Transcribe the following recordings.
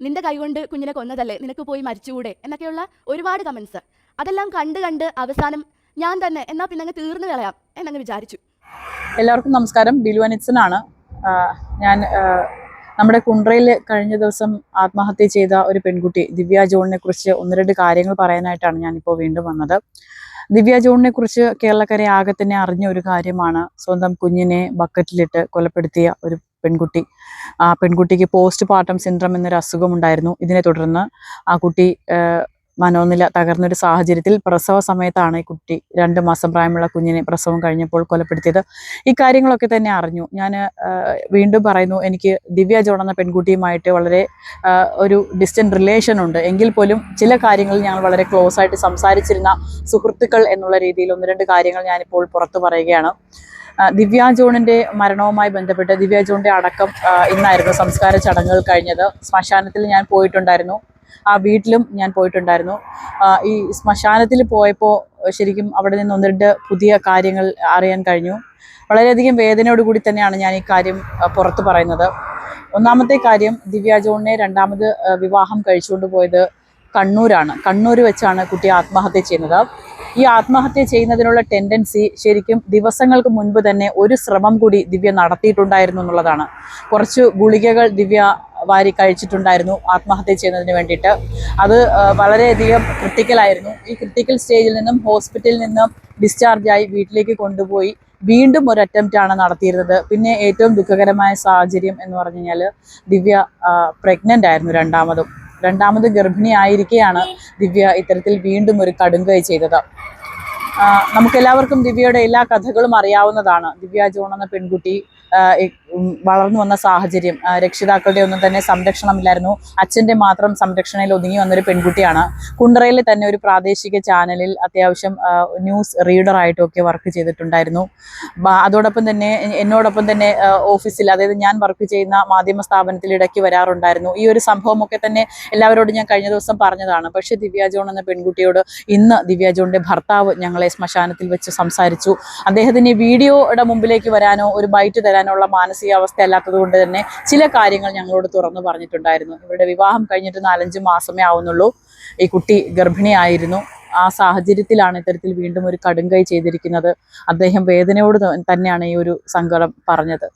നിന്റെ കൈകൊണ്ട് കുഞ്ഞിനെ കൊന്നതല്ലേ? നിനക്ക് പോയി മരിച്ചുകൂടെ? എന്നൊക്കെയുള്ള ഒരുപാട് കമൻസ് അതെല്ലാം കണ്ട് കണ്ട് അവസാനം ഞാൻ തന്നെ എന്നാ പിന്നെ അങ്ങ് തീർന്നു കളയാം എന്നങ്ങ് വിചാരിച്ചു. എല്ലാവർക്കും നമസ്കാരം. ബിലു അനിത്സനാണ് ആഹ് ഞാൻ നമ്മുടെ കുണ്ട്രയിൽ കഴിഞ്ഞ ദിവസം ആത്മഹത്യ ചെയ്ത ഒരു പെൺകുട്ടി ദിവ്യ ജോണിനെ കുറിച്ച് ഒന്ന് രണ്ട് കാര്യങ്ങൾ പറയാനായിട്ടാണ് ഞാനിപ്പോൾ വീണ്ടും വന്നത്. ദിവ്യ ജോണിനെ കുറിച്ച് കേരളക്കരെ ആകെ തന്നെ അറിഞ്ഞ ഒരു കാര്യമാണ് സ്വന്തം കുഞ്ഞിനെ ബക്കറ്റിലിട്ട് കൊലപ്പെടുത്തിയ ഒരു പെൺകുട്ടി. ആ പെൺകുട്ടിക്ക് പോസ്റ്റ് പാർട്ടം സിൻഡ്രം എന്നൊരു അസുഖം ഉണ്ടായിരുന്നു ഇതിനെ തുടർന്ന് ആ കുട്ടി മനോനില തകർന്നൊരു സാഹചര്യത്തിൽ പ്രസവ സമയത്താണ് ഈ കുട്ടി രണ്ട് മാസം പ്രായമുള്ള കുഞ്ഞിനെ പ്രസവം കഴിഞ്ഞപ്പോൾ കൊലപ്പെടുത്തിയത്. ഈ കാര്യങ്ങളൊക്കെ തന്നെ അറിഞ്ഞു. ഞാൻ വീണ്ടും പറയുന്നു എനിക്ക് ദിവ്യ ജോൺ എന്ന പെൺകുട്ടിയുമായിട്ട് വളരെ ഒരു ഡിസ്റ്റന്റ് റിലേഷൻ ഉണ്ട്. എങ്കിൽ പോലും ചില കാര്യങ്ങൾ ഞങ്ങൾ വളരെ ക്ലോസ് ആയിട്ട് സംസാരിച്ചിരുന്ന സുഹൃത്തുക്കൾ എന്നുള്ള രീതിയിൽ ഒന്ന് രണ്ട് കാര്യങ്ങൾ ഞാനിപ്പോൾ പുറത്തു പറയുകയാണ്. ദിവ്യ ജോണിന്റെ മരണവുമായി ബന്ധപ്പെട്ട് ദിവ്യ ജോണിന്റെ അടക്കം ഇന്നായിരുന്നു സംസ്കാര ചടങ്ങുകൾ കഴിഞ്ഞത്. ശ്മശാനത്തിൽ ഞാൻ പോയിട്ടുണ്ടായിരുന്നു. ആ വീട്ടിലും ഞാൻ പോയിട്ടുണ്ടായിരുന്നു. ഈ ശ്മശാനത്തിൽ പോയപ്പോൾ ശരിക്കും അവിടെ നിന്ന് ഒന്ന് രണ്ട് പുതിയ കാര്യങ്ങൾ അറിയാൻ കഴിഞ്ഞു. വളരെയധികം വേദനയോട് കൂടി തന്നെയാണ് ഞാൻ ഈ കാര്യം പുറത്തു പറയുന്നത്. ഒന്നാമത്തെ കാര്യം ദിവ്യ ജോണിനെ രണ്ടാമത് വിവാഹം കഴിച്ചുകൊണ്ട് പോയത് കണ്ണൂരാണ്. കണ്ണൂർ വെച്ചാണ് കുട്ടി ആത്മഹത്യ ചെയ്യുന്നത്. ഈ ആത്മഹത്യ ചെയ്യുന്നതിനുള്ള ടെൻഡൻസി ശരിക്കും ദിവസങ്ങൾക്ക് മുൻപ് തന്നെ ഒരു ശ്രമം കൂടി ദിവ്യ നടത്തിയിട്ടുണ്ടായിരുന്നു എന്നുള്ളതാണ്. കുറച്ച് ഗുളികകൾ ദിവ്യ വാരി കഴിച്ചിട്ടുണ്ടായിരുന്നു ആത്മഹത്യ ചെയ്യുന്നതിന് വേണ്ടിയിട്ട്. അത് വളരെയധികം ക്രിട്ടിക്കലായിരുന്നു ഈ ക്രിട്ടിക്കൽ സ്റ്റേജിൽ നിന്നും ഹോസ്പിറ്റലിൽ നിന്നും ഡിസ്ചാർജായി വീട്ടിലേക്ക് കൊണ്ടുപോയി വീണ്ടും ഒരു അറ്റംപ്റ്റ് ആണ് നടത്തിയിരുന്നത്. പിന്നെ ഏറ്റവും ദുഃഖകരമായ സാഹചര്യം എന്ന് പറഞ്ഞു കഴിഞ്ഞാൽ ദിവ്യ പ്രഗ്നന്റ് ആയിരുന്നു രണ്ടാമതും. രണ്ടാമത് ഗർഭിണിയായിരിക്കെയാണ് ദിവ്യ ഇത്തരത്തിൽ വീണ്ടും ഒരു കടുങ്കൈ ചെയ്തത്. നമുക്കെല്ലാവർക്കും ദിവ്യയുടെ എല്ലാ കഥകളും അറിയാവുന്നതാണ്. ദിവ്യ ജോൺ എന്ന പെൺകുട്ടി വളർന്നു വന്ന സാഹചര്യം രക്ഷിതാക്കളുടെ ഒന്നും തന്നെ സംരക്ഷണമില്ലായിരുന്നു. അച്ഛന്റെ മാത്രം സംരക്ഷണയിൽ ഒതുങ്ങി വന്നൊരു പെൺകുട്ടിയാണ്. കുണ്ടറയിൽ തന്നെ ഒരു പ്രാദേശിക ചാനലിൽ അത്യാവശ്യം ന്യൂസ് റീഡറായിട്ടും ഒക്കെ വർക്ക് ചെയ്തിട്ടുണ്ടായിരുന്നു. അതോടൊപ്പം തന്നെ എന്നോടൊപ്പം തന്നെ ഓഫീസിൽ അതായത് ഞാൻ വർക്ക് ചെയ്യുന്ന മാധ്യമ സ്ഥാപനത്തിൽ ഇടയ്ക്ക് വരാറുണ്ടായിരുന്നു. ഈ ഒരു സംഭവമൊക്കെ തന്നെ എല്ലാവരോടും ഞാൻ കഴിഞ്ഞ ദിവസം പറഞ്ഞതാണ്. പക്ഷേ ദിവ്യ ജോൺ എന്ന പെൺകുട്ടിയോട് ഇന്ന് ദിവ്യ ജോണിന്റെ ഭർത്താവ് ഞങ്ങളെ ശ്മശാനത്തിൽ വെച്ച് സംസാരിച്ചു. അദ്ദേഹത്തിന് വീഡിയോയുടെ മുമ്പിലേക്ക് വരാനോ ഒരു ബൈറ്റ് തരാനോ ഉള്ള മാനസികാവസ്ഥ അല്ലാത്തത് കൊണ്ട് തന്നെ ചില കാര്യങ്ങൾ ഞങ്ങളോട് തുറന്നു പറഞ്ഞിട്ടുണ്ടായിരുന്നു. ഇവരുടെ വിവാഹം കഴിഞ്ഞിട്ട് നാലഞ്ച് മാസമേ ആവുന്നുള്ളൂ. ഈ കുട്ടി ഗർഭിണിയായിരുന്നു. ആ സാഹചര്യത്തിലാണ് ഇത്തരത്തിൽ വീണ്ടും ഒരു കടുങ്കൈ ചെയ്തിരിക്കുന്നത്. അദ്ദേഹം വേദനയോട് തന്നെയാണ് ഈ ഒരു സങ്കടം പറഞ്ഞത്.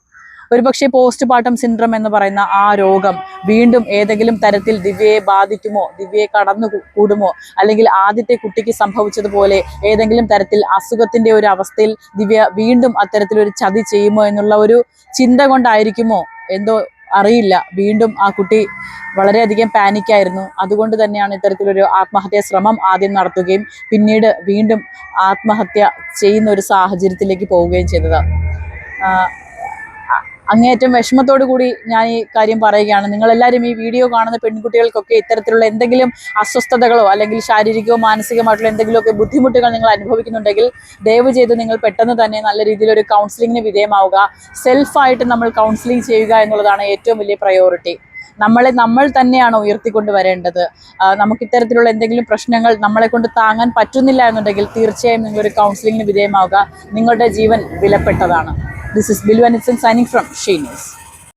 ഒരുപക്ഷെ പോസ്റ്റ് പാർട്ടം സിൻഡ്രം എന്ന് പറയുന്ന ആ രോഗം വീണ്ടും ഏതെങ്കിലും തരത്തിൽ ദിവ്യയെ ബാധിക്കുമോ? ദിവ്യയെ കടന്നു കൂടുമോ? അല്ലെങ്കിൽ ആദ്യത്തെ കുട്ടിക്ക് സംഭവിച്ചതുപോലെ ഏതെങ്കിലും തരത്തിൽ അസുഖത്തിന്റെ ഒരു അവസ്ഥയിൽ ദിവ്യ വീണ്ടും അത്തരത്തിലൊരു ചതി ചെയ്യുമോ എന്നുള്ള ഒരു ചിന്ത കൊണ്ടായിരിക്കുമോ? എന്തോ അറിയില്ല. വീണ്ടും ആ കുട്ടി വളരെയധികം പാനിക്കായിരുന്നു അതുകൊണ്ട് തന്നെയാണ് ഇത്തരത്തിലൊരു ആത്മഹത്യാ ശ്രമം ആദ്യം നടത്തുകയും പിന്നീട് വീണ്ടും ആത്മഹത്യ ചെയ്യുന്ന ഒരു സാഹചര്യത്തിലേക്ക് പോവുകയും ചെയ്തത്. അങ്ങേയറ്റം വിഷമത്തോടു കൂടി ഞാൻ ഈ കാര്യം പറയുകയാണ്. നിങ്ങളെല്ലാവരും ഈ വീഡിയോ കാണുന്ന പെൺകുട്ടികൾക്കൊക്കെ ഇത്തരത്തിലുള്ള എന്തെങ്കിലും അസ്വസ്ഥതകളോ അല്ലെങ്കിൽ ശാരീരികമോ മാനസികമായിട്ടുള്ള എന്തെങ്കിലുമൊക്കെ ബുദ്ധിമുട്ടുകൾ നിങ്ങൾ അനുഭവിക്കുന്നുണ്ടെങ്കിൽ ദയവ് ചെയ്ത് നിങ്ങൾ പെട്ടെന്ന് തന്നെ നല്ല രീതിയിലൊരു കൗൺസിലിങ്ങിന് വിധേയമാവുക. സെൽഫായിട്ട് നമ്മൾ കൗൺസിലിംഗ് ചെയ്യുക എന്നുള്ളതാണ് ഏറ്റവും വലിയ പ്രയോറിറ്റി നമ്മളെ നമ്മൾ തന്നെയാണ് ഉയർത്തിക്കൊണ്ട് വരേണ്ടത്. നമുക്ക് ഇത്തരത്തിലുള്ള എന്തെങ്കിലും പ്രശ്നങ്ങൾ നമ്മളെ കൊണ്ട് താങ്ങാൻ പറ്റുന്നില്ല എന്നുണ്ടെങ്കിൽ തീർച്ചയായും നിങ്ങളൊരു കൗൺസിലിങ്ങിന് വിധേയമാവുക. നിങ്ങളുടെ ജീവൻ വിലപ്പെട്ടതാണ്. This is Bilwan Ifsan signing from Shane's.